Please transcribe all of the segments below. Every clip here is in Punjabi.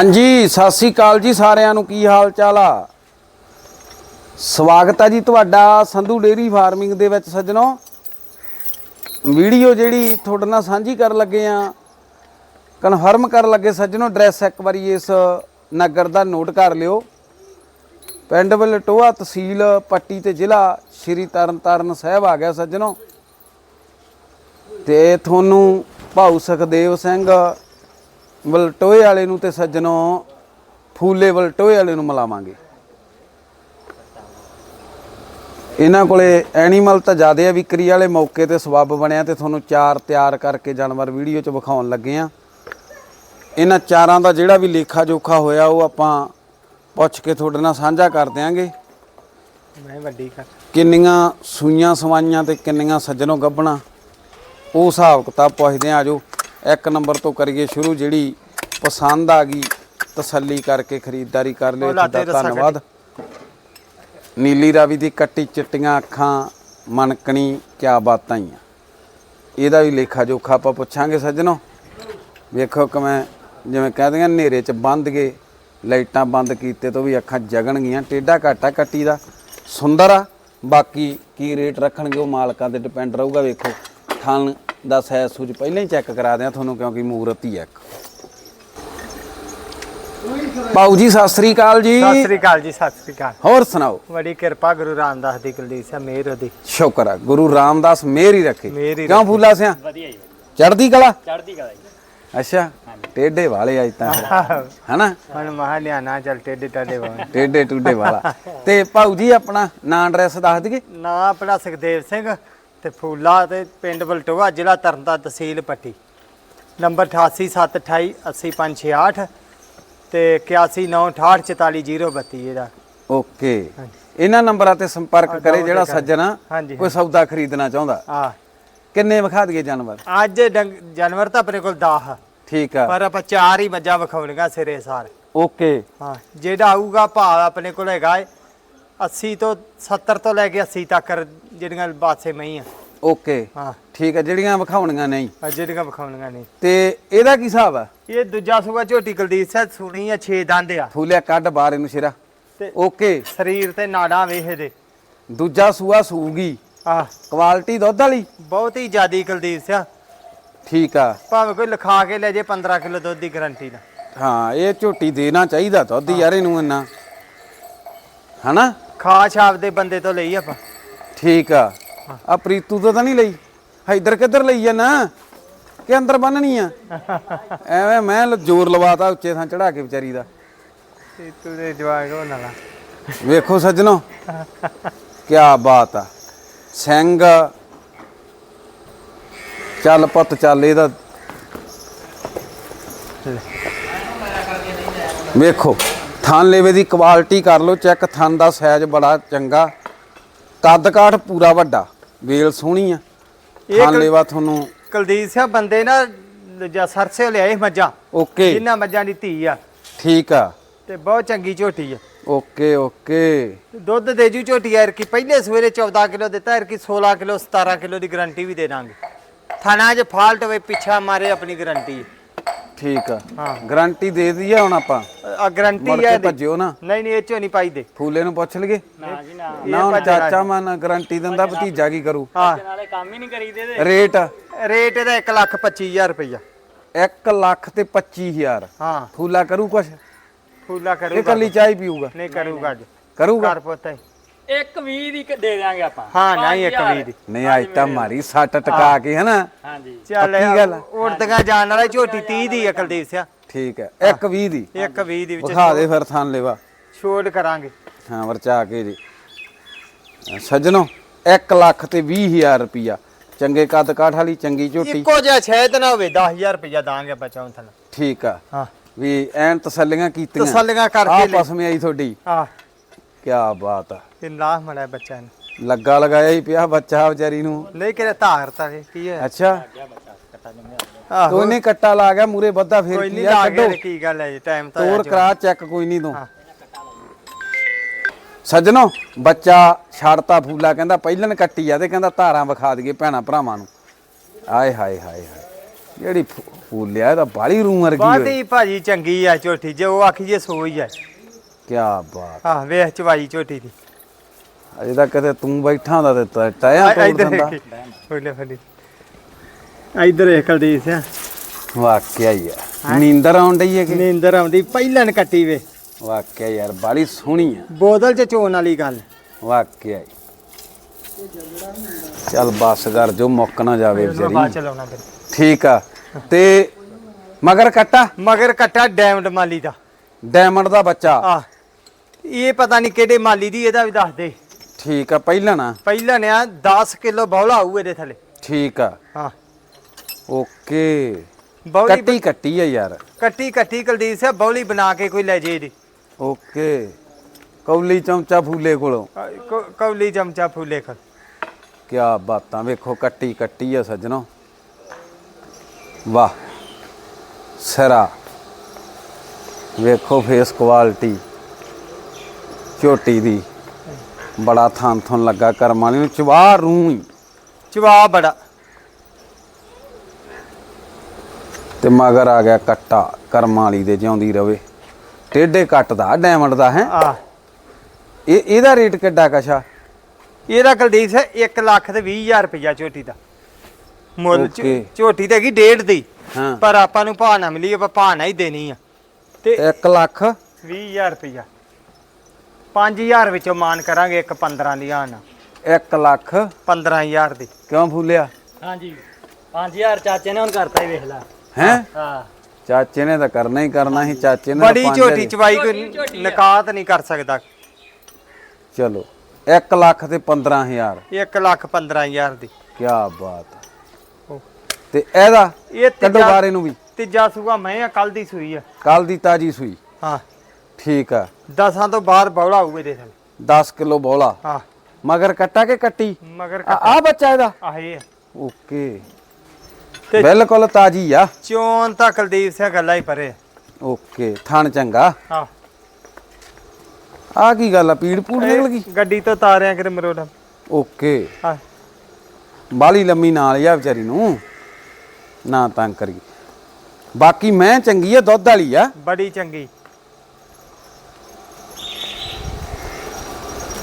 ਹਾਂਜੀ, ਸਤਿ ਸ੍ਰੀ ਅਕਾਲ ਜੀ ਸਾਰਿਆਂ ਨੂੰ। ਕੀ ਹਾਲ ਚਾਲ ਆ? ਸਵਾਗਤ ਆ ਜੀ ਤੁਹਾਡਾ ਸੰਧੂ ਡੇਰੀ ਫਾਰਮਿੰਗ ਦੇ ਵਿੱਚ ਸੱਜਣੋ। ਵੀਡੀਓ ਜਿਹੜੀ ਤੁਹਾਡੇ ਨਾਲ ਸਾਂਝੀ ਕਰਨ ਲੱਗੇ ਆ, ਕਨਫਰਮ ਕਰਨ ਲੱਗੇ ਸੱਜਣੋ, ਐਡਰੈਸ ਇੱਕ ਵਾਰੀ ਇਸ ਨਗਰ ਦਾ ਨੋਟ ਕਰ ਲਿਓ। ਪਿੰਡ ਬਲਟੋਆ ਤਹਿਸੀਲ ਪੱਟੀ ਤੇ ਜ਼ਿਲ੍ਹਾ ਸ਼੍ਰੀ ਤਰਨਤਾਰਨ ਸਾਹਿਬ ਆ ਗਿਆ ਸੱਜਣੋ। ਤੇ ਤੁਹਾਨੂੰ ਭਾਊ ਸੁਖਦੇਵ ਸਿੰਘ ਵਲਟੋਏ ਵਾਲੇ ਨੂੰ ਤੇ ਸੱਜਣੋ ਫੂਲੇ ਵਲਟੋਏ ਵਾਲੇ ਨੂੰ ਮਿਲਾਵਾਂਗੇ। ਇਹਨਾਂ ਕੋਲੇ ਐਨੀਮਲ ਤਾਂ ਜ਼ਿਆਦੇ ਆ ਵਿਕਰੀ ਵਾਲੇ ਮੌਕੇ ਤੇ ਸਬੱਬ ਬਣਿਆ ਤੇ ਤੁਹਾਨੂੰ ਚਾਰ ਤਿਆਰ ਕਰਕੇ ਜਾਨਵਰ ਵੀਡੀਓ 'ਚ ਵਿਖਾਉਣ ਲੱਗੇ ਆ। ਇਹਨਾਂ ਚਾਰਾਂ ਦਾ ਜਿਹੜਾ ਵੀ ਲੇਖਾ ਜੋਖਾ ਹੋਇਆ ਉਹ ਆਪਾਂ ਪੁੱਛ ਕੇ ਤੁਹਾਡੇ ਨਾਲ ਸਾਂਝਾ ਕਰ ਦਿਆਂਗੇ। ਮੈਂ ਵੱਡੀ ਕਰ ਕਿੰਨੀਆਂ ਸੂਈਆਂ ਸਵਾਈਆਂ ਤੇ ਕਿੰਨੀਆਂ ਸੱਜਣੋਂ ਗੱਭਣਾ ਉਹ ਹਿਸਾਬ ਕਿਤਾਬ ਪੁੱਛਦੇ ਆ ਆਜੋ। ਇੱਕ ਨੰਬਰ ਤੋਂ ਕਰੀਏ ਸ਼ੁਰੂ ਜਿਹੜੀ ਪਸੰਦ ਆ ਗਈ ਤਸੱਲੀ ਕਰਕੇ ਖਰੀਦਦਾਰੀ ਕਰ ਲਿਓ ਤੁਹਾਡਾ ਧੰਨਵਾਦ। ਨੀਲੀ ਰਾਵੀ ਦੀ ਕੱਟੀ ਚਿੱਟੀਆਂ ਅੱਖਾਂ ਮਨਕਣੀ ਕਿਆ ਬਾਤਾਂ ਹੀ ਆ। ਇਹਦਾ ਵੀ ਲੇਖਾ ਜੋਖਾ ਆਪਾਂ ਪੁੱਛਾਂਗੇ ਸੱਜਣੋ। ਵੇਖੋ ਕਿਵੇਂ ਜਿਵੇਂ ਕਹਦੇ ਆ ਹਨੇਰੇ 'ਚ ਬੰਦ ਗਏ ਲਾਈਟਾਂ ਬੰਦ ਕੀਤੇ ਤੋਂ ਵੀ ਅੱਖਾਂ ਜਗਣਗੀਆਂ ਟੇਡਾ ਘਾਟਾ ਕੱਟੀ ਦਾ ਸੁੰਦਰ ਆ। ਬਾਕੀ ਕੀ ਰੇਟ ਰੱਖਣਗੇ ਉਹ ਮਾਲਕਾਂ ਤੇ ਡਿਪੈਂਡ ਰਹੂਗਾ ਵੇਖੋ। ਥਣ ਦਾ ਸੈਜ਼ ਸੂਝ ਪਹਿਲਾਂ ਹੀ ਚੈੱਕ ਕਰਾ ਦਿਆਂ ਤੁਹਾਨੂੰ ਕਿਉਂਕਿ ਮੂਰਤ ਹੀ ਆ ਇੱਕ। ਬਾਊ ਜੀ ਸਤਿ ਸ੍ਰੀ ਅਕਾਲ ਜੀ। ਸਤਿ ਸ੍ਰੀ ਅਕਾਲ ਜੀ ਸਤਿ ਸ੍ਰੀ ਅਕਾਲ। ਹੋਰ ਸੁਣਾਓ? ਬੜੀ ਕਿਰਪਾ ਗੁਰੂ ਰਾਮਦਾਸ ਦੀ ਕੁਲਦੀਪ ਸਿੰਘ ਮੇਰ ਉਹਦੀ। ਸ਼ੁਕਰ ਆ ਗੁਰੂ ਰਾਮਦਾਸ ਮੇਰ ਹੀ ਰੱਖੇ। ਮਿਹਰ ਹੀ ਕਿਉਂ ਫੂਲਾ ਸਿਆ? ਵਧੀਆ ਜੀ ਚੜਦੀ ਕਲਾ? ਚੜਦੀ ਕਲਾ ਜੀ। ਅੱਛਾ ਟੇਡੇ ਵਾਲੇ ਅੱਜ ਤਾਂ ਹਨਾ? ਹੁਣ ਮਹਾ ਲਿਆਣਾ ਚੱਲ ਟੇਡੇ ਟਾਡੇ ਵਾਂ ਟੇਡੇ ਟੂਡੇ ਵਾਲਾ। ਤੇ ਭਾਊ ਜੀ ਆਪਣਾ ਨਾਂ ਐਡਰੈਸ ਦੱਸ ਦਈਏ? ਨਾ ਆਪਣਾ ਸੁਖਦੇਵ ਸਿੰਘ ਤੇ ਫੂਲਾ ਤੇ ਪਿੰਡ ਬਲਟੋਆ ਜ਼ਿਲ੍ਹਾ ਤਰਨਤਾਰਨ ਤਹਿਸੀਲ ਪੱਟੀ। ਨੰਬਰ 8878 80568 ਤੇ 8198844032 ਇਹਦਾ। ਓਕੇ। ਇਹਨਾਂ ਨੰਬਰਾਂ ਤੇ ਸੰਪਰਕ ਕਰੇ ਜਿਹੜਾ ਸੱਜਣ ਕੋਈ ਸੌਦਾ ਖਰੀਦਣਾ ਚਾਹੁੰਦਾ। ਆ ਕਿੰਨੇ ਵਿਖਾ ਦਈਏ ਜਾਨਵਰ? ਅੱਜ ਜਾਨਵਰ ਤਾਂ ਆਪਣੇ ਕੋਲ 10 ਠੀਕ ਆ। ਪਰ ਆਪਾਂ ਚਾਰ ਹੀ ਮੱਝਾਂ ਵਿਖਾਉਣੀਆਂ ਸਿਰੇ ਸਾਰ। ਓਕੇ। ਹਾਂ ਜਿਹੜਾ ਆਊਗਾ ਭਾਅ ਆਪਣੇ ਕੋਲ ਹੈਗਾ ਏ 80 ਤੋਂ 70 ਤੋਂ ਲੈ ਕੇ 80 ਤੱਕ ਜਿਹੜੀਆਂ ਬਾਸੇ ਮਈ ਆ। ਓਕੇ। ਹਾਂ। ਠੀਕ ਆ ਜਿਹੜੀਆਂ ਵਿਖਾਉਣੀਆਂ ਨਹੀਂ ਆਹ ਜਿਹੜੀਆਂ ਵਿਖਾਉਣੀਆਂ ਨੇ। ਤੇ ਇਹਦਾ ਕੀ ਹਿਸਾਬ ਆ? ਇਹ ਦੂਜਾ ਸੂਗਾ ਝੋਟੀ ਕੁਲਦੀਪ ਸਿੰਘ ਸੁਣੀ ਆ 6 ਦੰਦ ਆ। ਫੂਲਿਆ ਕੱਢ ਬਾਹਰ ਇਹਨੂੰ ਸਿਰਾ। ਤੇ ਓਕੇ। ਸਰੀਰ ਤੇ ਨਾੜਾਂ ਵੇਖ ਇਹਦੇ। ਦੂਜਾ ਸੂਆ ਸੂਗੀ। ਆ ਕੁਆਲਿਟੀ ਦੁੱਧ ਵਾਲੀ? ਬਹੁਤ ਹੀ ਜ਼ਿਆਦੀ ਕੁਲਦੀਪ ਸਿੰਘ। ਠੀਕ ਆ। ਭਾਵੇਂ ਕੋਈ ਲਿਖਾ ਕੇ ਲੈ ਜੇ 15 ਕਿਲੋ ਦੁੱਧ ਦੀ ਗਾਰੰਟੀ ਨਾਲ। ਹਾਂ ਇਹ ਝੋਟੀ ਦੇਣਾ ਚਾਹੀਦਾ ਦੁੱਧ ਯਾਰ ਇਹਨੂੰ ਇੰਨਾ। ਹਨਾ? ਖਾ ਛਾਪ ਦੇ ਬੰਦੇ ਤੋਂ ਲਈ ਆਪਾਂ। ਠੀਕ ਆ। ਆ ਪ੍ਰੀਤੂ ਤੋਂ ਤਾਂ ਨਹੀਂ ਲਈ। ਇੱਧਰ ਕਿੱਧਰ ਲਈ ਆ ਨਾ ਕਿ ਅੰਦਰ ਬੰਨਣੀ ਆ? ਐਵੇਂ ਮੈਂ ਜ਼ੋਰ ਲਵਾਤਾ ਉੱਚੇ ਥਾਂ ਚੜਾ ਕੇ ਵਿਚਾਰੀ ਦਾ। ਤੇ ਤੂੰ ਦੇ ਜਵਾਗ ਹੋ ਨਾਲਾ ਵੇਖੋ ਸੱਜਣੋ ਕੀ ਬਾਤ ਆ। ਸਿੰਘ ਚੱਲ ਪੁੱਤ ਚੱਲ ਇਹਦਾ। ਵੇਖੋ ਥਣ ਲੇਵੇ ਦੀ ਕੁਆਲਿਟੀ ਕਰ ਲਓ ਚੈੱਕ ਥਣ ਦਾ ਸਾਈਜ਼ ਬੜਾ ਚੰਗਾ। ਕੱਦ ਕਾਠ ਪੂਰਾ ਵੱਡਾ। ਵੇਲ ਸੋਹਣੀ ਆ। ਇਹ ਲੇਵਾ ਤੁਹਾਨੂੰ ਕੁਲਦੀਪ ਸਿੰਘ ਬੰਦੇ ਨਾ ਜਾਂ ਸਰਸੇ ਲਿਆਏ ਮੱਝਾਂ। ਓਕੇ। ਜਿੰਨਾ ਮੱਝਾਂ ਦੀ ਧੀ ਆ। ਠੀਕ ਆ। ਤੇ ਬਹੁਤ ਚੰਗੀ ਝੋਟੀ ਆ। Okay okay. ਦੁੱਧ ਦੇ ਜੂ ਝੋਟੀ ਯਾਰ ਕੀ ਪਹਿਲੇ ਸਵੇਰੇ 14 ਕਿਲੋ ਦਿੱਤਾ ਯਾਰ ਕੀ 16 ਕਿਲੋ 17 ਕਿਲੋ ਦੀ ਗਾਰੰਟੀ ਵੀ ਦੇ ਦਾਂਗੇ। ਥਾਣਾ 'ਚ ਫਾਲਟ ਹੋਵੇ ਪਿੱਛਾ ਮਾਰੇ ਆਪਣੀ ਗਾਰੰਟੀ ਠੀਕ ਆ। ਹਾਂ। ਗਾਰੰਟੀ ਦੇ ਦਈਏ ਹੁਣ ਆਪਾਂ। ਆ ਗਾਰੰਟੀ ਇਹਦੀ। ਭੱਜਿਓ ਨਾ। ਨਹੀਂ ਨਹੀਂ ਇਹ ਚੋਂ ਨਹੀਂ ਪਾਈ ਦੇ ਫੂਲੇ ਨੂੰ ਪੁੱਛ ਲਈਏ। ਨਾ ਜੀ ਨਾ। ਨਾ ਹੁਣ ਚਾਚਾ ਮਨ ਗਾਰੰਟੀ ਦਿੰਦਾ ਭਤੀਜਾ ਕੀ ਕਰੂ? ਹਾਂ। ਨਾਲੇ ਕੰਮ ਹੀ ਨਹੀਂ ਕਰੀਦੇ ਤੇ ਰੇਟ ਰੇਟ ਇਹਦਾ 1 ਲੱਖ 25000 ਰੁਪਈਆ। 1 ਲੱਖ ਤੇ 25000 ਹਾਂ। ਫੂਲਾ ਕਰੂ ਕੁਛ? ਫੂਲਾ ਇਹ ਕਰੂਗਾ ਕੱਲੀ ਚਾਹ ਹੀ ਪੀਊਗਾ। ਨਹੀਂ ਕਰੂਗਾ ਅੱਜ। ਕਰੂਗਾ? ਘਰ ਪੁੱਤ ਹੈ। ਇੱਕ 20 ਦੀ ਦੇ ਦਿਆਂਗੇ ਆਪਾਂ। ਹਾਂ ਨਹੀਂ ਇੱਕ ਪੰਜ ਵੀਹ ਦੀ। ਨਹੀਂ ਅੱਜ ਤਾਂ ਮਾਰੀ ਸੱਟ ਟਕਾ ਕੇ ਹਨਾ? ਹਾਂਜੀ। ਚੱਲ ਪੱਕੀ ਗੱਲ ਆ। ਉੜਦਗਾ ਜਾਣ ਵਾਲਾ ਝੋਟੀ 30 ਦੀ ਆ ਕੁਲਦੀਪ ਸਿਆ। ਠੀਕ ਹੈ। 1 20 ਦੀ। ਇੱਕ 20 ਦੀ ਵਿੱਚ ਵਿਖਾ ਦੇ ਫਿਰ ਥਾਨ ਲੈਵਾ। ਛੋੜ ਕਰਾਂਗੇ। ਹਾਂ ਵਰਚਾ ਕੇ ਜੀ। ਸੱਜਣੋ 1 ਲੱਖ ਤੇ 20000 ਰੁਪਿਆ ਚੰਗੇ ਕੱਦ ਕਾਠ ਵਾਲੀ ਚੰਗੀ ਝੋਟੀ। ਇੱਕੋ ਜਿਹਾ ਸ਼ਾਇਦ ਨਾ ਹੋਵੇ 10000 ਰੁਪਈਆ ਦਾਂਗੇ ਬਚਾਉਂ ਥਲ ਠੀਕ ਆ। ਹਾਂ। ਵੀ ਐਨ ਤਸੱਲੀਆਂ ਕੀਤੀਆਂ। ਤਸੱਲੀਆਂ ਕਰਕੇ ਆ ਲੈ। ਪਸਮੇ ਆਈ ਤੁਹਾਡੀ। ਆ ਕੀ ਬਾਤ ਆ। ਇਹ ਲਾਹ ਮੜਾ ਬੱਚਾ ਨੇ ਲੱਗਾ ਲਗਾਇਆ ਹੀ ਪਿਆ ਬੱਚਾ ਵਿਚਾਰੀ ਨੂੰ। ਨਹੀਂ ਕਿਰੇ ਧਾਰ ਤਾਂ ਵੇ ਕੀ ਹੈ ਅੱਛਾ। ਆਹੋ। ਨਹੀਂ ਕੱਟਾ ਲਾ ਗਿਆ ਮੂਰੇ ਬੱਦਾ ਫਿਰ ਕੋਈ ਕੀ ਨਹੀਂ ਆ ਲਾ ਕੱਢੋ। ਕੇ ਕੀ ਗੱਲ ਹੈ ਜੀ ਟਾਈਮ ਤਾਂ ਤੋਰ ਕਰਾ ਚੈੱਕ ਕੋਈ ਨਹੀਂ ਤੂੰ। ਹਾਂ। ਸੱਜਣੋ ਬੱਚਾ ਛੱਡਤਾ ਫੂਲਾ ਕਹਿੰਦਾ ਪਹਿਲਨ ਕੱਟੀ ਆ ਤੇ ਕਹਿੰਦਾ ਧਾਰਾਂ ਵਿਖਾ ਦਈਏ ਭੈਣਾ ਭਰਾਵਾਂ ਨੂੰ। ਆਏ ਹਾਏ ਹਾਏ ਹਾਏ। ਜਿਹੜੀ ਫੂ- ਫੂਲਿਆ ਇਹਦਾ ਬਾਲੀ ਰੂਮ ਵਰਗੀ ਹੋਈ। ਬਾਦੀ ਭਾਜੀ ਚੰਗੀ ਆ ਝੋਟੀ ਜੇ ਉਹ ਆਖੀਏ ਸੋਈ ਆ। ਕੀ ਬਾਤ। ਆਹ ਵੇਖ ਚਵਾਈ ਝੋਟੀ ਦੀ। ਅਜੇ ਤਾਂ ਕਿਤੇ ਤੂੰ ਬੈਠਾ ਹੁੰਦਾ ਤੇ ਟਾਇਆ ਤੋੜ ਇੱਧਰ ਦਿੰਦਾ। ਫੋਲੇ ਫੜੀ ਇੱਧਰ ਇਹ ਕੁਲਦੀਪ ਸਿੰਘ ਵਾਕਿਆ ਹੀ ਆ। ਨੀਂਦਰ ਆਉਣ ਡਈ ਹੈ ਕਿ ਨੀਂਦਰ ਆਉਂਦੀ ਪਹਿਲਨ ਕੱਟੀ ਵੇ। ਵਾਕਿਆ ਯਾਰ ਬਾਲੀ ਸੋਹਣੀ ਆ। ਬੋਤਲ ਚ ਚੋਣ ਵਾਲੀ ਗੱਲ। ਵਾਕਿਆ ਹੀ। ਚੱਲ ਬੱਸ ਕਰ ਜੋ ਮੁੱਕ ਨਾ ਜਾਵੇ ਬਾਅਦ ਵਿਚਾਰੀ ਚਲਾਉਣਾ ਫਿਰ। ਠੀਕ ਆ। ਤੇ ਮਗਰ ਕੱਟਾ? ਮਗਰ ਕੱਟਾ ਡਾਇਮੰਡ ਮਾਲੀ ਦਾ। ਡਾਇਮੰਡ ਦਾ ਬੱਚਾ? ਆ ਇਹ ਪਤਾ ਨਹੀਂ ਕਿਹੜੇ ਮਾਲੀ ਦੀ ਇਹਦਾ ਵੀ ਦੱਸ ਦੇ। ਠੀਕ ਆ ਪਹਿਲਾਂ ਨਾ। ਪਹਿਲਾਂ ਨੇ ਆ 10 ਕਿਲੋ ਬੌਲਾ ਆਊ ਇਹਦੇ ਥੱਲੇ। ਠੀਕ ਆ। ਹਾਂ। ਓਕੇ। ਬੌਲੀ ਕੱਟੀ ਕੱਟੀ ਆ ਯਾਰ। ਕੱਟੀ ਕੱਟੀ ਕੁਲਦੀਪ ਸਿੰਘ ਬੌਲੀ ਬਣਾ ਕੇ ਕੋਈ ਲੈ ਜੇ ਇਹਦੀ। ਓਕੇ। ਕੌਲੀ ਚਮਚਾ ਫੂਲੇ ਕੋਲੋਂ। ਕੌ- ਕੌਲੀ ਚਮਚਾ ਫੂਲੇ ਖਲ ਕਿਆ ਬਾਤਾਂ ਵੇਖੋ ਕੱਟੀ ਕੱਟੀ ਆ ਸੱਜਣੋ। ਵਾਹ ਸਰਾ। ਵੇਖੋ ਫੇਸ ਕੁਆਲਿਟੀ ਝੋਟੀ ਦੀ। ਬੜਾ ਥਾਂ ਥਾਂ ਲੱਗਾ ਕਰਮਾਂ ਨੂੰ ਚਵਾ ਰੂੰ ਹੀ। ਚਵਾ ਬੜਾ। ਤੇ ਮਗਰ ਆ ਗਿਆ ਕੱਟਾ ਕਰਮਾਂ ਵਾਲੀ ਦੇ ਜਿਉਂਦੀ ਰਵੇ। ਟੇਡੇ ਕੱਟ ਦਾ ਡਾਇਮੰਡ ਦਾ ਹੈ। ਆ। ਇਹ ਇਹਦਾ ਰੇਟ ਕਿੱਡਾ ਕਸ਼ਾ ਇਹਦਾ ਕੁਲਦੀਪ ਸਿੰਘ 1 ਲੱਖ ਤੇ 20000 ਰੁਪਇਆ ਝੋਟੀ ਦਾ। ਮੁੱਲ ਓਕੇ। ਝੋਟੀ ਤੇ ਹੈਗੀ ਡੇਢ ਦੀ। ਹਾਂ। ਪਰ ਆਪਾਂ ਨੂੰ ਭਾਅ ਨਾ ਮਿਲੀ ਆਪਾਂ ਭਾਅ ਨਾ ਹੀ ਦੇਣੀ ਆ। ਤੇ 1 ਲੱਖ? 20000 ਰੁਪਇਆ 5000 ਵਿੱਚੋਂ ਮਾਨ ਕਰਾਂਗੇ ਇੱਕ 15 ਦੀ ਆਣ 1 ਲੱਖ। 15000 ਦੀ। ਕਿਉਂ ਫੂਲਿਆ? ਹਾਂਜੀ। 5000 ਚਾਚੇ ਨੇ ਹੁਣ ਕਰਤਾ ਹੀ ਵੇਖ ਲੈ। ਹੈ? ਹਾਂ। ਚਾਚੇ ਨੇ ਤਾਂ ਕਰਨਾ ਹੀ ਕਰਨਾ ਸੀ ਚਾਚੇ ਨੇ ਬੜੀ ਪੰਜ ਝੋਟੀ ਹਜ਼ਾਰ- ਚਵਾਈ ਕੋਈ। ਨਕਾਤ ਨਹੀਂ ਕਰ ਸਕਦਾ। ਚਲੋ 1 ਲੱਖ ਤੇ 15000 1 ਲੱਖ 15000 ਦੀ। ਕੀ ਬਾਤ ਹੈ ਤੇ ਇਹਦਾ ਇਹ ਤੀਜਾ ਬਾਰੇ ਨੂੰ ਵੀ। ਤੀਜਾ ਸੂਆ ਮੈਂ ਆ ਕੱਲ ਦੀ ਸੂਈ ਆ। ਕੱਲ ਦੀ ਤਾਜੀ ਸੂਈ। ਹਾਂ। ਠੀਕ ਆ। ਦਸਾਂ ਤੋਂ ਬਾਹਰ ਬੌਲਾ ਹੋਊ ਇਹਦੇ ਥੱਲੇ। 10 ਕਿਲੋ ਬੋਲਾ। ਹਾਂ। ਮਗਰ ਕੱਟਾ ਕੇ ਕੱਟੀ? ਮਗਰ ਆ ਆਹ ਬੱਚਾ ਇਹਦਾ? ਆਹ ਆ। ਓਕੇ। ਤੇ- ਬਿਲਕੁਲ ਤਾਜੀ ਆ। ਚੋਣ ਤਾਂ ਕੁਲਦੀਪ ਸਿੰਘ ਗੱਲਾਂ ਹੀ ਪਰੇ ਓਕੇ ਥਣ ਚੰਗਾ। ਹਾਂ। ਆ ਕੀ ਗੱਲ ਆ? ਪੀੜ ਪੂੜ ਨਿਕਲ ਗਈ? ਗੱਡੀ ਤੋਂ ਤਾਰਿਆਂ ਕਿਤੇ ਮਰੋੜਾ ਓਕੇ। ਹਾਂ। ਬਾਲੀ ਲੰਮੀ ਨਾਲ ਆ ਵਿਚਾਰੀ ਨੂੰ। ਨਾ ਤੰਗ ਕਰੀ ਬਾਕੀ ਮੈਂ ਚੰਗੀ ਆ ਦੁੱਧ ਵਾਲੀ ਆ। ਬੜੀ ਚੰਗੀ।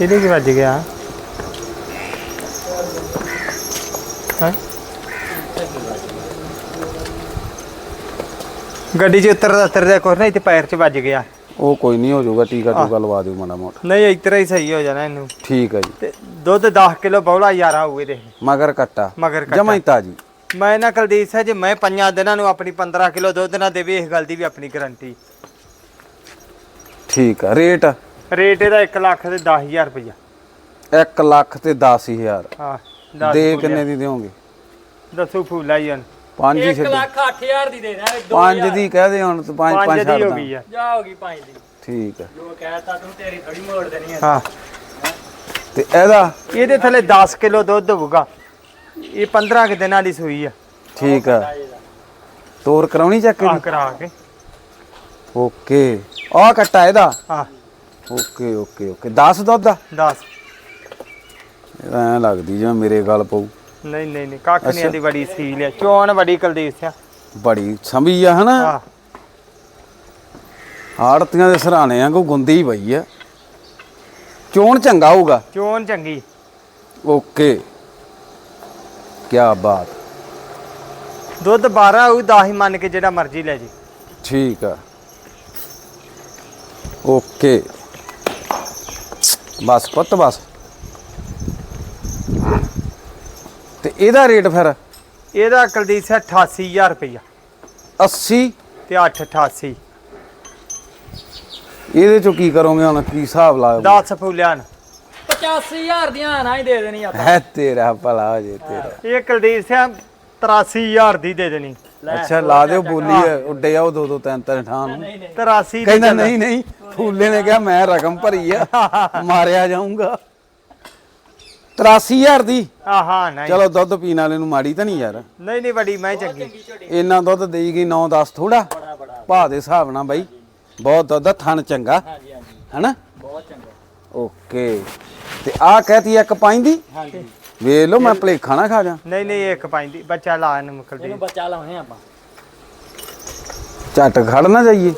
ਇਹਦੇ ਕੀ ਵੱਜ ਗਿਆ? ਹਾਂ? ਗੱਡੀ 'ਚ ਉਤਰਦਾ ਉਤਰਦਾ ਕੁਛ ਨਹੀਂ ਤੇ ਪੈਰ 'ਚ ਵੱਜ ਗਿਆ। ਉਹ ਕੋਈ ਨਹੀਂ ਹੋ ਜਾਊਗਾ ਟੀਕਾ ਟੂਕਾ ਲਵਾ ਦਿਓ ਮਾੜਾ ਮੋਟਾ। ਨਹੀਂ ਇਤਰਾ ਹੀ ਸਹੀ ਹੋ ਜਾਣਾ ਇਹਨੂੰ। ਠੀਕ ਆ ਜੀ। ਤੇ ਦੁੱਧ 10 ਕਿਲੋ ਬੌਲਾ ਯਾਰਾ ਹੋਏ ਦੇ ਮਗਰ ਕੱਟਾ। ਮਗਰ ਕੱਟਾ। ਜਮਾਂ ਹੀ ਤਾਜੀ। ਮੈਂ ਨਾ ਕੁਲਦੀਪ ਸਿੰਘ ਜੇ ਮੈਂ ਪੰਜਾਂ ਦਿਨਾਂ ਨੂੰ ਆਪਣੀ 15 ਕਿਲੋ ਦੁੱਧ ਨਾ ਦੇਵੇ ਇਸ ਗੱਲ ਦੀ ਵੀ ਆਪਣੀ ਗਾਰੰਟੀ ਠੀਕ ਆ ਰੇਟ ਰੇਟ ਇਹਦਾ 1 ਲੱਖ ਤੇ 10000 ਰੁਪਇਆ 1 ਲੱਖ ਤੇ 10000 ਹਾਂ ਦੱਸ ਦੇ। ਕਿੰਨੇ ਦੀ ਦਿਓਗੇ? ਦੱਸੋ ਫੂਲਾ ਹੀ ਹਨ ਪੰਜ ਹੀ 1 ਛੱਡ ਲੱਖ 8000 ਦੀ ਦੇ ਦਾਂਗੇ ਦੋ ਪੰਜ ਹਜ਼ਾਰ। ਦੀ ਕਹਿ ਦੇ ਹੁਣ ਤੂੰ ਪੰਜ ਪੰਜ ਪੰਜ ਛੱਡ ਦੀ ਹੋ ਦਾਂ। ਗਈ ਆ। ਜਾ ਹੋ ਗਈ ਪੰਜ ਦੀ। ਠੀਕ ਆ। ਜੋ ਕਹਿਤਾ ਤੂੰ ਤੇਰੀ ਥੋੜੀ ਮੋੜ ਦੇਣੀ ਹੈ ਹਾਂ। ਤੇ ਇਹਦਾ? ਇਹਦੇ ਥੱਲੇ 10 ਕਿਲੋ ਦੁੱਧ ਹੋਊਗਾ। ਇਹ 15 ਕਿ ਦਿਨਾਂ ਦੀ ਸੂਈ ਆ। ਠੀਕ ਆ। ਤੋਰ ਕਰਾਉਣੀ ਚੱਕ ਕਰਾ ਕੇ। ਓਕੇ। ਆ ਕੱਟਾ ਇਹਦਾ? ਹਾਂ। Okay okay okay. 10 ਦੁੱਧ ਦਾ? 10 ਐ ਲੱਗਦੀ ਜਿਵੇਂ ਮੇਰੇ ਗੱਲ ਪਊ। ਨਹੀਂ ਨਹੀਂ ਨਹੀਂ। ਕੱਖ ਨਹੀਂ ਆਂਦੀ ਬੜੀ ਸੀਲ ਆ। ਚੋਣ ਬੜੀ ਕੁਲਦੀਪ ਸਿੰਘ ਬੜੀ ਸੰਭੀ ਆ ਹਨਾ? ਹਾਂ। ਆੜਤੀਆਂ ਦੇ ਸਰਾਣੇ ਆ ਕੋ ਗੁੰਦੀ ਪਈ ਆ। ਚੋਣ ਚੰਗਾ ਹੋਊਗਾ। ਚੋਣ ਚੰਗੀ। ਓਕੇ। ਕੀ ਬਾਤ। ਦੁੱਧ 12 ਹੋਊ 10 ਹੀ ਮੰਨ ਕੇ ਜਿਹੜਾ ਮਰਜ਼ੀ ਲੈ ਜੀ। ਠੀਕ ਆ। ਓਕੇ। ਬਸ ਪੁੱਤ ਬਸ। ਤੇ ਇਹਦਾ ਰੇਟ ਫਿਰ? ਇਹਦਾ ਕੁਲਦੀਪ ਸਿੰਘ 88000 ਰੁਪਇਆ 80 ਤੇ 888 ਇਹਦੇ ਚੋਂ ਕੀ ਕਰੋਗੇ ਹੁਣ? ਕੀ ਹਿਸਾਬ ਲਾ 10 ਫੁੱਲਿਆਂ ਨੂੰ। 85000 ਦੀਆਂ ਨਾ ਹੀ ਦੇ ਦੇਣੀ ਆਪਾਂ। ਹੈ ਤੇਰਾ ਭਲਾ ਹੋ ਜੇ ਤੇਰਾ। ਇਹ ਕੁਲਦੀਪ ਸਿੰਘ 83000 ਦੀ ਦੇ ਦੇਣੀ। ਅੱਛਾ ਲਾ ਦਿਓ ਬੋਲੀ ਉੱਡੇ ਆਓ ਦੋ ਦੋ ਤਿੰਨ ਤਿੰਨ ਠਾਂ ਨੂੰ। ਨਹੀਂ ਨਹੀਂ 83 ਦੀ ਕਹਿੰਦਾ ਚੱਲ- ਨਹੀਂ ਨਹੀਂ ਫੂਲੇ ਨੇ ਕਿਹਾ ਮੈਂ ਰਕਮ ਭਰੀ ਆ ਮਾਰਿਆ ਜਾਊਂਗਾ। 83000 ਦੀ? ਹਾਂ ਹਾਂ ਨਹੀਂ। ਚਲੋ ਦੁੱਧ ਪੀਣ ਵਾਲੇ ਨੂੰ ਮਾੜੀ ਤਾਂ ਨਹੀਂ ਯਾਰ। ਨਹੀਂ ਨਹੀਂ ਬੜੀ ਮੈਂ ਚੰਗੀ। ਇੰਨਾ ਦੁੱਧ ਦੇਈ ਗਈ 9 10 ਥੋੜਾ ਬੜਾ ਬੜਾ। ਭਾਅ ਦੇ ਹਿਸਾਬ ਨਾਲ ਬਾਈ ਬਹੁਤ ਦੁੱਧ ਆ, ਥਣ ਚੰਗਾ। ਹਾਂਜੀ ਹਾਂਜੀ। ਹੈਨਾ? ਬਹੁਤ ਚੰਗਾ। ਓਕੇ। ਤੇ ਆਹ ਕਹਤੀ ਇੱਕ ਦੀ? ਹਾਂਜੀ। ਵੇਖ ਲਓ ਮੈਂ ਭਲੇਖਾ ਨਾ ਖਾ ਜਾ। ਨਹੀਂ ਨਹੀਂ ਇੱਕ ਪੈਂਦੀ ਬੱਚਾ ਲਾ ਇਹਨੂੰ ਮੁਕਲ ਇਹਨੂੰ ਬੱਚਾ ਲਾਉਣੇ ਆਪਾਂ। ਝੱਟ ਖੜ ਨਾ ਜਾਈਏ।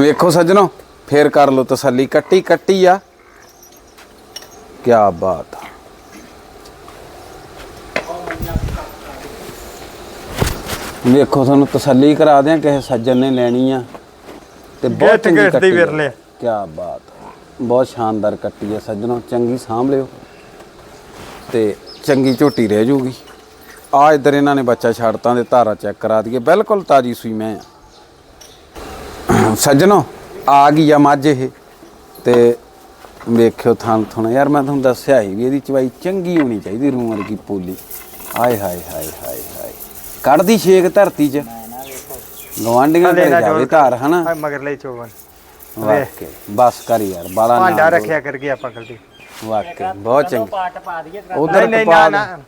ਵੇਖੋ ਸੱਜਣੋ ਫੇਰ ਕਰ ਲਓ ਤਸੱਲੀ। ਕੱਟੀ ਕੱਟੀ ਆ। ਕੀ ਬਾਤ ਆ। ਵੇਖੋ ਤੁਹਾਨੂੰ ਤਸੱਲੀ ਕਰਾ ਦਿਆਂ ਕਿਸੇ ਸੱਜਣ ਨੇ ਲੈਣੀ ਆ। ਤੇ ਬਹੁਤ ਚੰਗੀ ਦੀ ਕੱਟੀ ਵਿਰਲੇ। ਕੀ ਬਾਤ। ਬਹੁਤ ਸ਼ਾਨਦਾਰ ਕੱਟੀ ਆ ਸੱਜਣੋ ਚੰਗੀ ਸਾਂਭ ਲਿਓ ਤੇ ਚੰਗੀ ਝੋਟੀ ਰਹਿ ਜੂਗੀ। ਆ ਇਧਰ ਇਹਨਾਂ ਨੇ ਬੱਚਾ ਛੱਡਤਾਂ ਦੇ ਧਾਰਾ ਚੈੱਕ ਕਰਾ ਦਈਏ। ਬਿਲਕੁਲ ਤਾਜੀ ਸੂਈ ਮੈਂ ਸੱਜਣੋ ਆ ਗਈ ਆ ਮੱਝ ਇਹ ਤੇ ਵੇਖਿਓ ਥਾਂ ਥੁਣ। ਯਾਰ ਮੈਂ ਤੁਹਾਨੂੰ ਦੱਸਿਆ ਹੀ ਵੀ ਇਹਦੀ ਚਵਾਈ ਚੰਗੀ ਹੋਣੀ ਚਾਹੀਦੀ ਰੂਹ ਵਰਗੀ ਪੋਲੀ। ਆਏ ਹਾਏ ਹਾਏ ਹਾਏ ਹਾਏ। ਕੱਢਦੀ ਛੇਕ ਧਰਤੀ 'ਚ। ਗਵਾਂਡੀਆਂ ਨਾ ਜਾਵੇ ਧਾਰ ਹਨਾ? ਆ ਮਗਰਲੇ ਚੋਵਨ। ਵਾਕੇ ਬਸ ਕਰ ਯਾਰ ਬਾਲਾ ਨਾ ਭਾਂਡਾ ਬੋਲ। ਰੱਖਿਆ ਕਰਕੇ ਆਪਾਂ ਗਲਤੀ ਵਾਕੇ ਬਹੁਤ ਕਦੋਂ ਚੰਗੀ। ਪਾਟ ਪਾ ਦਈਏ ਕਰਾ ਉਧਰ ਨਹੀਂ ਨਹੀਂ ਕਪਾ ਨਾ ਦੇ।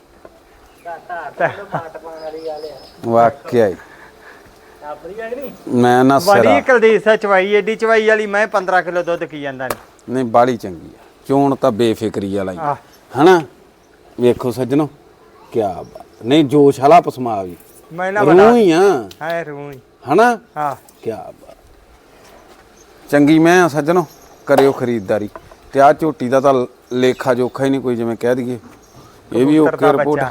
ਨਾ। ਧਾਰ ਪਾਟ ਪਾਉਣ ਵਾਲੀ ਗੱਲ ਆ। ਵਾਕਿਆ ਹੀ। ਆਪਣੀ ਗੱਲ ਨਹੀਂ? ਮੈਂ ਨਾ ਸਿਰਾ ਬੜੀ ਕਲਦੀਸ ਹੈ ਚਵਾਈ ਏਡੀ ਚਵਾਈ ਵਾਲੀ ਮੈਂ 15 ਕਿਲੋ ਦੁੱਧ ਕੀ ਜਾਂਦਾ ਨਹੀਂ ਨਹੀਂ ਬਾਲੀ ਚੰਗੀ ਆ। ਚੋਣ ਤਾਂ ਬੇਫਿਕਰੀ ਵਾਲਾ ਹੀ। ਆ। ਆਹ। ਹਨਾ? ਵੇਖੋ ਸੱਜਣੋ ਕੀ ਬਾਤ। ਨਹੀਂ ਜੋਸ਼ ਵਾਲਾ ਪਸਮਾ ਵੀ। ਮੈਂ ਨਾ ਬੜਾ ਰੂਹ ਹੀ ਆ। ਹੈ ਰੂਈ ਹਨਾ? ਹਾਂ। ਕੀ ਬਾਤ। ਚੰਗੀ ਮੈਂ ਆ ਸੱਜਣੋ ਕਰਿਓ ਖਰੀਦਦਾਰੀ। ਤੇ ਆ ਝੋਟੀ ਦਾ ਤਾਂ ਲੇਖਾ ਜੋਖਾ ਹੀ ਨਹੀਂ ਕੋਈ ਜਿਵੇਂ ਕਹਿ ਦਈਏ। ਇਹ ਵੀ ਓਕੇ ਰਿਪੋਰਟ।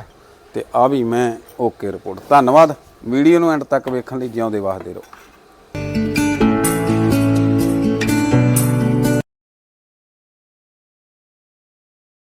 ਤੇ ਆ ਵੀ ਮੈਂ ਓਕੇ ਰਿਪੋਰਟ ਧੰਨਵਾਦ। ਵੀਡੀਓ ਨੂੰ ਐਂਡ ਤੱਕ ਵੇਖਣ ਲਈ ਜਿਉਂਦੇ ਵਾਸਦੇ ਰਹੋ।